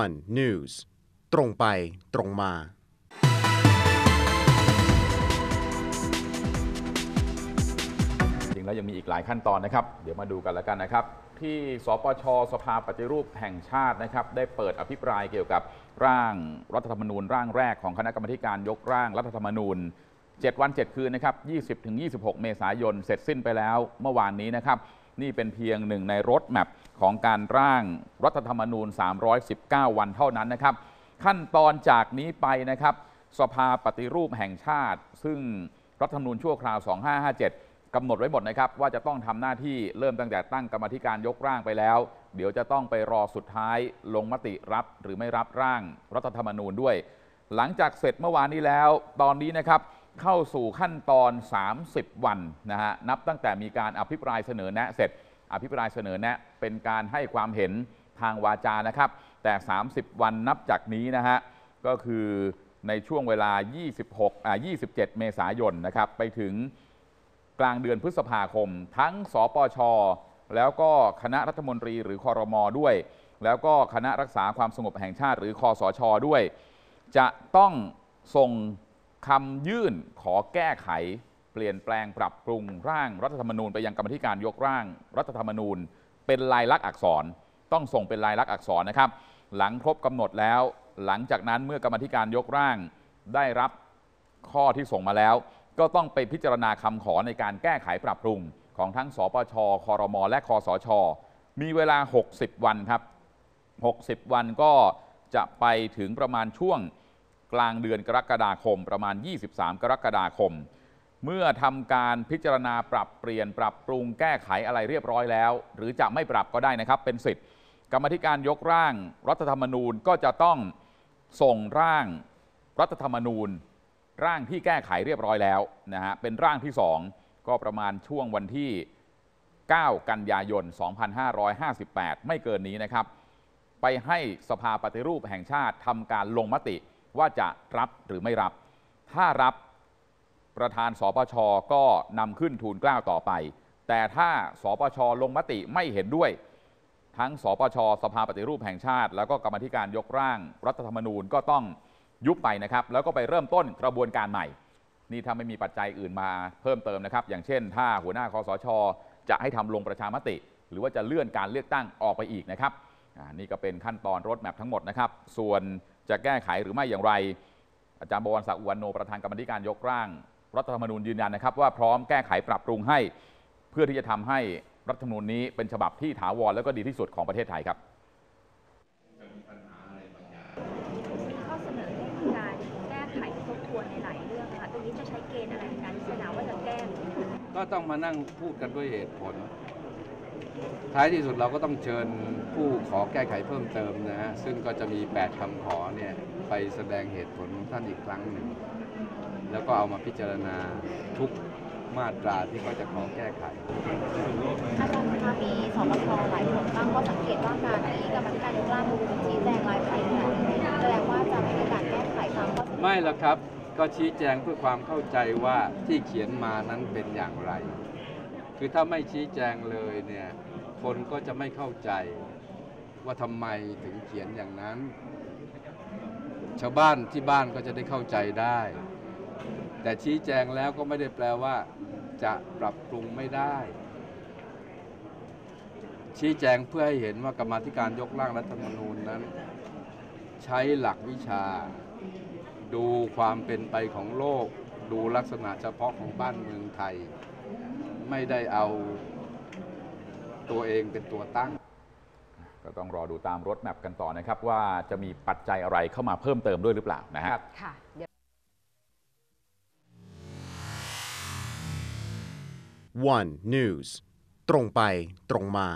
one news ตรงไปตรงมา จริงแล้วยังมีอีกหลายขั้นตอนนะครับ เดี๋ยวมาดูกันแล้วกันนะครับ ที่สปชสภาปฏิรูปแห่งชาตินะครับ ได้เปิดอภิปรายเกี่ยวกับร่างรัฐธรรมนูญ ร่างแรกของคณะกรรมการยกร่างรัฐธรรมนูญ7วัน 7 คืนนะครับ 20-26 เมษายน เสร็จสิ้นไปแล้วเมื่อวานนี้นะครับ นี่เป็นเพียงหนึ่งในรถแมพของการร่างรัฐธรรมนูญ 319 วันเท่านั้นนะครับ ขั้นตอนจากนี้ไปนะครับ สภาปฏิรูปแห่งชาติ ซึ่งรัฐธรรมนูญชั่วคราว 2557กำหนดไว้หมดนะครับ ว่าจะต้องทำหน้าที่เริ่มตั้งแต่ตั้งกรรมธิการยกร่างไปแล้ว เดี๋ยวจะต้องไปรอสุดท้ายลงมติรับหรือไม่รับร่างรัฐธรรมนูญด้วย หลังจากเสร็จเมื่อวานนี้แล้ว ตอนนี้นะครับ เข้าสู่ขั้นตอน 30 วันนะฮะนับตั้งแต่มีการอภิปรายเสนอแนะเสร็จ อภิปรายเสนอแนะเป็นการให้ความเห็นทางวาจานะครับ แต่ 30 วันนับจากนี้นะฮะก็คือในช่วงเวลา 26อ่า27 เมษายนนะครับไปถึงกลางเดือนพฤษภาคม ทั้งสปช แล้วก็คณะรัฐมนตรีหรือคอรมอด้วย แล้วก็คณะรักษาความสงบแห่งชาติหรือคอสช ด้วย จะต้องส่ง คำยื่นขอแก้ไข เปลี่ยนแปลงปรับปรุงร่างรัฐธรรมนูญไปยังกรรมธิการยกร่าง รัฐธรรมนูญ เป็นลายลักษณ์อักษร ต้องส่งเป็นลายลักษณ์อักษรนะครับ หลังครบกำหนดแล้ว หลังจากนั้นเมื่อกรรมธิการยกร่างได้รับข้อที่ส่งมาแล้ว ก็ต้องไปพิจารณาคำขอในการแก้ไขปรับปรุง ของทั้งสปชคอรมและคอสช มีเวลา 60 วันครับ 60 วันก็จะไปถึงประมาณช่วง กลางเดือนกรกฎาคม ประมาณ 23 กรกฎาคม เมื่อทำการพิจารณาปรับเปลี่ยนปรับปรุงแก้ไขอะไรเรียบร้อยแล้ว หรือจะไม่ปรับก็ได้นะครับ เป็นสิทธิ์ กรรมธิการยกร่างรัฐธรรมนูญก็จะต้องส่งร่างรัฐธรรมนูญ ร่างที่แก้ไขเรียบร้อยแล้วนะฮะเป็นร่างที่ 2 ก็ประมาณช่วงวันที่ 9 กันยายน 2558 ไม่เกินนี้นะครับ ไปให้สภาปฏิรูปแห่งชาติทำการลงมติ ว่าจะรับหรือไม่รับ ถ้ารับประธานสปชก็นำขึ้นทูลเกล้าต่อไป แต่ถ้าสปชลงมติไม่เห็นด้วย ทั้งสปชสภาปฏิรูปแห่งชาติ แล้วก็กรรมธิการยกร่างรัฐธรรมนูญก็ต้องยุบไปนะครับ แล้วก็ไปเริ่มต้นกระบวนการใหม่ นี่ถ้าไม่มีปัจจัยอื่นมาเพิ่มเติมนะครับ อย่างเช่น ถ้าหัวหน้าคอสช จะให้ทำลงประชามติ หรือว่าจะเลื่อนการเลือกตั้งออกไปอีกนะครับอ่านี่ก็เป็นขั้นตอนรถแมพทั้งหมดนะครับ ส่วน จะแก้ไขหรือไม่อย่างไร อาจารย์บวรศักดิ์อุวันโนประธานกรรมธิการยกร่าง รัฐธรรมนูญยืนยันนะครับ ว่าพร้อมแก้ไขปรับปรุงให้ เพื่อที่จะทำให้รัฐธรรมนูญนี้เป็นฉบับที่ถาวรและก็ดีที่สุดของประเทศไทยครับข้อเสนอให้มีการแก้ไขทบทวนในหลายเรื่องค่ะตรงนี้จะใช้เกณฑ์อะไรในการพิจารณาว่าจะแก้หรือไม่แก้ก็ต้องมานั่งพูดกันด้วยเหตุผล ท้ายที่สุดเราก็ต้องเชิญผู้ขอแก้ไขเพิ่มเติมนะฮะซึ่งก็จะมี 8คำขอเนี่ยไปแสดงเหตุผลของท่านอีกครั้งหนึ่ง แล้วก็เอามาพิจารณาทุกมาตราที่เขาจะขอแก้ไข อาจารย์คะมีสปชหลายคนตั้งข้อสังเกตว่าการที่กรรมธิการยกร่างดูชี้แจงรายละเอียดแสดงว่าจะไม่มีการแก้ไขตามข้อเสนอไม่หรอกครับ ก็ชี้แจงเพื่อความเข้าใจว่าที่เขียนมานั้นเป็นอย่างไร คือถ้าไม่ชี้แจงเลยเนี่ยคนก็จะไม่เข้าใจว่าทำไมถึงเขียนอย่างนั้น ชาวบ้านที่บ้านก็จะได้เข้าใจได้ แต่ชี้แจงแล้วก็ไม่ได้แปลว่า จะปรับปรุงไม่ได้ ชี้แจงเพื่อให้เห็นว่ากรรมธิการยกร่างรัฐธรรมนูญนั้น ใช้หลักวิชา ดูความเป็นไปของโลก ดูลักษณะเฉพาะของบ้านเมืองไทย ไม่ได้เอาตัวเองเป็นตัวตั้ง ก็ต้องรอดูตามรถแมพกันต่อนะครับ ว่าจะมีปัจจัยอะไรเข้ามาเพิ่มเติมด้วยหรือเปล่านะฮะ ค่ะเดี๋ยว one news ตรงไปตรงมา